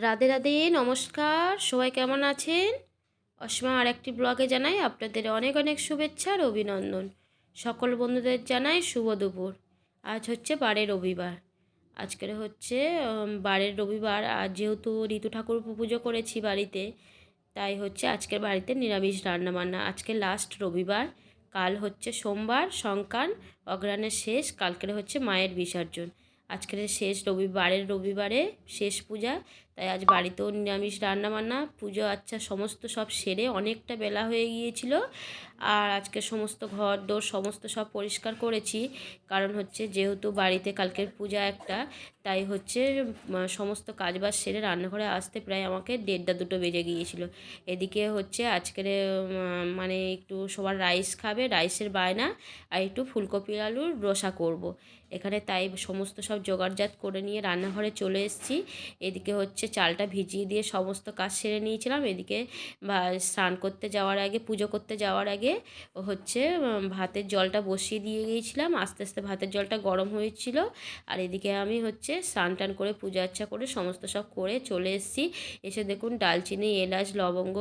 রাধে রাধে, নমস্কার। সবাই কেমন আছেন? অসমা আর একটি ব্লগে জানাই আপনাদের অনেক অনেক শুভেচ্ছা আর অভিনন্দন। সকল বন্ধুদের জানাই শুভ দুপুর। আজ হচ্ছে বারে রবিবার। আজকের হচ্ছে বারের রবিবার। আর যেহেতু ঋতু ঠাকুর পুজো করেছি বাড়িতে, তাই হচ্ছে আজকের বাড়িতে নিরামিষ রান্নাবান্না। আজকে লাস্ট রবিবার। কাল হচ্ছে সোমবার, সংক্রান অগ্রানের শেষ, কালকের হচ্ছে মায়ের বিসর্জন। আজকের শেষ রবিবারের রবিবারে শেষ পূজা। তাই আজ বাড়িতেও নিরামিষ রান্নাবান্না, পুজো আচ্ছা সমস্ত সব সেরে অনেকটা বেলা হয়ে গিয়েছিল। আর আজকে সমস্ত ঘর দোর সমস্ত সব পরিষ্কার করেছি। কারণ হচ্ছে যেহেতু বাড়িতে কালকের পূজা একটা, তাই হচ্ছে সমস্ত কাজবাজ সেরে রান্নাঘরে আসতে প্রায় আমাকে দেড়টা দুটো বেজে গিয়েছিল। এদিকে হচ্ছে আজকের মানে একটু সবার রাইস খাবে, রাইসের বায়না আর একটু ফুলকপি, আলুর রসা করব। এখানে তাই সমস্ত সব জোগাড়জাত করে নিয়ে রান্নাঘরে চলে এসেছি। এদিকে হচ্ছে চালটা ভিজিয়ে দিয়ে সমস্ত কাজ সেরে নিয়েছিলাম। এদিকে স্নান করতে যাওয়ার আগে, পুজো করতে যাওয়ার আগে হচ্ছে ভাতের জলটা বসিয়ে দিয়ে গিয়েছিলাম। আস্তে আস্তে ভাতের জলটা গরম হয়েছিল। আর এদিকে আমি হচ্ছে স্নান টান করে, পূজা আর্চা করে, সমস্ত সব করে চলে এসেছি। এসে দেখুন, ডালচিনি, এলাচ, লবঙ্গ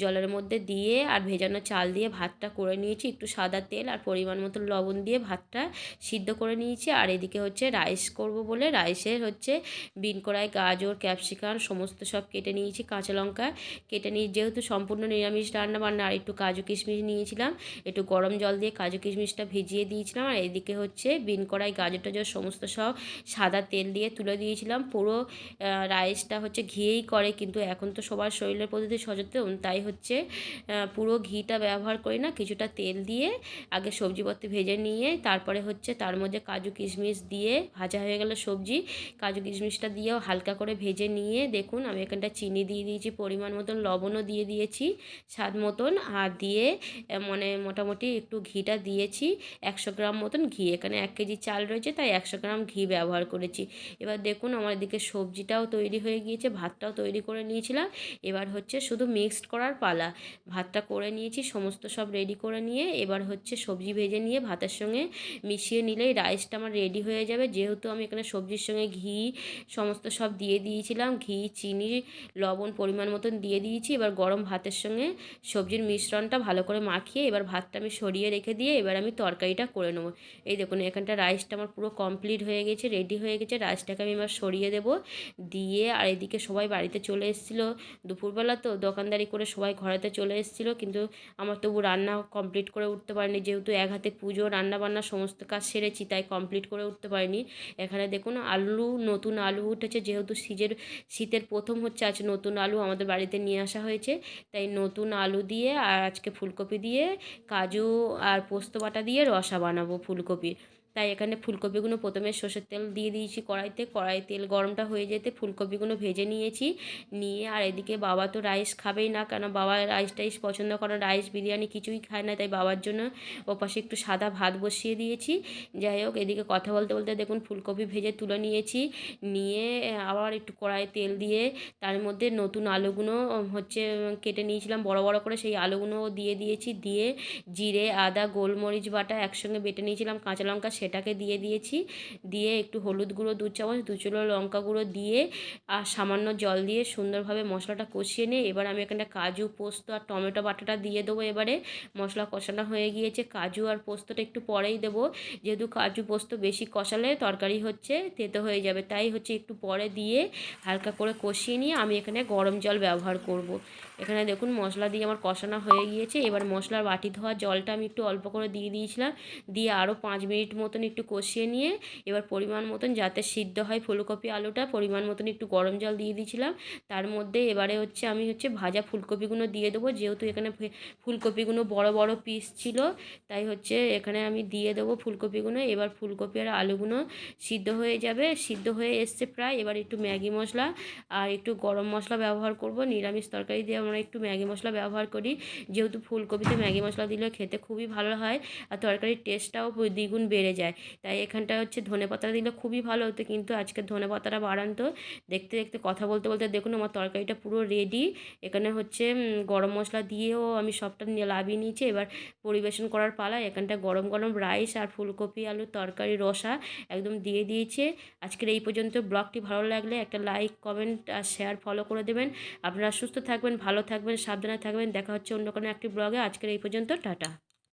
জলের মধ্যে দিয়ে আর ভেজানো চাল দিয়ে ভাতটা করে নিয়েছি। একটু সাদা তেল আর পরিমাণ মতো লবণ দিয়ে ভাতটা সিদ্ধ করে নিয়েছি। আর এদিকে হচ্ছে রাইস করব বলে, রাইসের হচ্ছে বিন কড়াই, গাজর, ক্যাপসিকাম সমস্ত সব কেটে নিয়েছি, কাঁচা লঙ্কা কেটে নিয়ে, যেহেতু সম্পূর্ণ নিরামিষ রান্না বান্না, আর একটু কাজু কিশমিশ নিয়েছিলাম, একটু গরম জল দিয়ে কাজু কিশমিশটা ভিজিয়ে দিয়েছিলাম, আর এদিকে হচ্ছে বিন কড়াই, গাজর টাজর, সমস্ত সব সাদা তেল দিয়ে তুলে দিয়েছিলাম, পুরো রাইসটা হচ্ছে ঘিয়েই করে, কিন্তু এখন তো সবার শরীরের প্রতি সচেতন, তাই হচ্ছে পুরো ঘিটা ব্যবহার করি না, কিছুটা তেল দিয়ে আগে সবজিপত্র ভেজে নিয়ে, তারপরে হচ্ছে তার মধ্যে কাজু কিশমিশ দিয়ে ভাজা হয়ে গেল সবজি, কাজু কিশমিশটা দিয়েও হালকা করে ভেজে নিয়ে দেখুন আমি এখানটা চিনি দিয়ে দিয়েছি, পরিমাণ মতন লবণও দিয়ে দিয়েছি, স্বাদ মতন। আর দিয়ে মানে মোটামুটি একটু ঘিটা দিয়েছি, একশো গ্রাম মতন ঘি। এখানে এক কেজি চাল রয়েছে, তাই একশো গ্রাম ঘি ব্যবহার করেছি। এবার দেখুন আমার এদিকে সবজিটাও তৈরি হয়ে গিয়েছে, ভাতটাও তৈরি করে নিয়েছিলাম। এবার হচ্ছে শুধু মিক্সড করার পালা। ভাতটা করে নিয়েছি, সমস্ত সব রেডি করে নিয়ে এবার হচ্ছে সবজি ভেজে নিয়ে ভাতের সঙ্গে মিশিয়ে নিলেই রাইসটা আমার রেডি হয়ে যাবে। যেহেতু আমি এখানে সবজির সঙ্গে ঘি সমস্ত সব দিয়ে দিয়েছিলাম ঘি, চিনি, লবণ পরিমাণ মতন দিয়ে দিয়েছি। এবার গরম ভাতের সঙ্গে সবজির মিশ্রণটা ভালো করে মাখিয়ে এবার ভাতটা আমি সরিয়ে রেখে দিয়ে এবার আমি তরকারিটা করে নেব। এই দেখুন, এখানটা রাইসটা আমার পুরো কমপ্লিট হয়ে গেছে, রেডি হয়ে গেছে। রাইসটাকে আমি এবার সরিয়ে দেবো দিয়ে আর এদিকে সবাই বাড়িতে চলে এসেছিল। দুপুরবেলা তো দোকানদারি করে সবাই ঘরেতে চলে এসেছিল, কিন্তু আমার তবু রান্না কমপ্লিট করে উঠতে পারিনি। যেহেতু এক হাতে পুজো রান্না বান্না সমস্ত কাজ সেরেছি, তাই কমপ্লিট করে উঠতে পারিনি। এখানে দেখুন, আলু, নতুন আলু উঠেছে, যেহেতু শীতের শীতের প্রথম হচ্ছে আজ নতুন আলু আমাদের বাড়িতে নিয়ে আসা হয়েছে। তাই নতুন আলু দিয়ে আর আজকে ফুলকপি দিয়ে কাজু আর পোস্ত বাটা দিয়ে রসা বানাবো ফুলকপির। তাই এখানে ফুলকপিগুলো প্রথমে সর্ষের তেল দিয়ে দিয়েছি কড়াইতে। কড়াই তেল গরমটা হয়ে যেতে ফুলকপিগুলো ভেজে নিয়েছি। নিয়ে আর এদিকে বাবা তো রাইস খাবেই না, কেন বাবা রাইস টাইস পছন্দ করে রাইস, বিরিয়ানি কিছুই খায় না, তাই বাবার জন্য ওপাশে একটু সাদা ভাত বসিয়ে দিয়েছি। যাই হোক, এদিকে কথা বলতে বলতে দেখুন ফুলকপি ভেজে তুলে নিয়েছি। নিয়ে আবার একটু কড়াই তেল দিয়ে তার মধ্যে নতুন আলুগুলো হচ্ছে কেটে নিয়েছিলাম, বড় বড় করে সেই আলুগুলো দিয়ে দিয়েছি। দিয়ে জিরে, আদা, গোলমরিচ বাটা একসঙ্গে বেটে নিয়েছিলাম, কাঁচা লঙ্কা সেটাকে দিয়ে দিয়েছি। দিয়ে একটু হলুদ গুঁড়ো দু চামচ, দু চুলো লঙ্কা গুঁড়ো দিয়ে, আর সামান্য জল দিয়ে সুন্দরভাবে মশলাটা কষিয়ে নিয়ে, এবার আমি এখানে কাজু পোস্ত আর টমেটো বাটাটা দিয়ে দেবো এবারে। মশলা কষানো হয়ে গিয়েছে, কাজু আর পোস্তটা একটু পরেই দেবো। যেহেতু কাজু পোস্ত বেশি কষালে তরকারি হচ্ছে, তেতো হয়ে যাবে, তাই হচ্ছে একটু পরে দিয়ে হালকা করে কষিয়ে নিয়ে আমি এখানে গরম জল ব্যবহার করব। এখানে দেখুন মশলা দিয়ে আমার কষানো হয়ে গিয়েছে, এবার মশলার বাটি ধোয়া জলটা আমি একটু অল্প করে দিয়ে দিয়েছিলাম। দিয়ে আরও পাঁচ মিনিট মতন একটু কষিয়ে নিয়ে এবার পরিমাণ মতন যাতে সিদ্ধ হয় ফুলকপি আলুটা, পরিমাণ মতন একটু গরম জল দিয়ে দিয়েছিলাম। তার মধ্যে এবারে হচ্ছে আমি হচ্ছে ভাজা ফুলকপিগুলো দিয়ে দেবো। যেহেতু এখানে ফুলকপিগুলো বড় বড় পিস ছিল, তাই হচ্ছে এখানে আমি দিয়ে দেবো ফুলকপিগুলো। এবার ফুলকপি আর আলুগুলো সিদ্ধ হয়ে যাবে। সিদ্ধ হয়ে এসছে প্রায়। এবার একটু ম্যাগি মশলা আর একটু গরম মশলা ব্যবহার করব। নিরামিষ তরকারি দিয়ে আমরা একটু ম্যাগি মশলা ব্যবহার করি। যেহেতু ফুলকপিতে ম্যাগি মশলা দিলে খেতে খুবই ভালো হয় আর তরকারির টেস্টটাও দ্বিগুণ বেড়ে যায়। যায়। তাই এখানটা হচ্ছে ধনে পাতা দিলে খুবই ভালো হতো। কিন্তু আজকে ধনে পাতাটা বাড়ান্ত। দেখতে দেখতে কথা বলতে বলতে দেখুন আমার তরকারিটা পুরো রেডি এখানে হচ্ছে গরম মশলা দিয়েও আমি সবটা লাভিয়ে নিয়েছি। এবার পরিবেশন করার পালা এখানটা গরম গরম রাইস আর ফুলকপি, আলুর তরকারি, রসা একদম দিয়ে দিয়েছে। আজকের এই পর্যন্ত ব্লগটি ভালো লাগলে একটা লাইক কমেন্ট আর শেয়ার ফলো করে দেবেন। আপনারা সুস্থ থাকবেন, ভালো থাকবেন, সাবধানে থাকবেন। দেখা হচ্ছে অন্য কোনো একটি ব্লগে। আজকের এই পর্যন্ত, টাটা।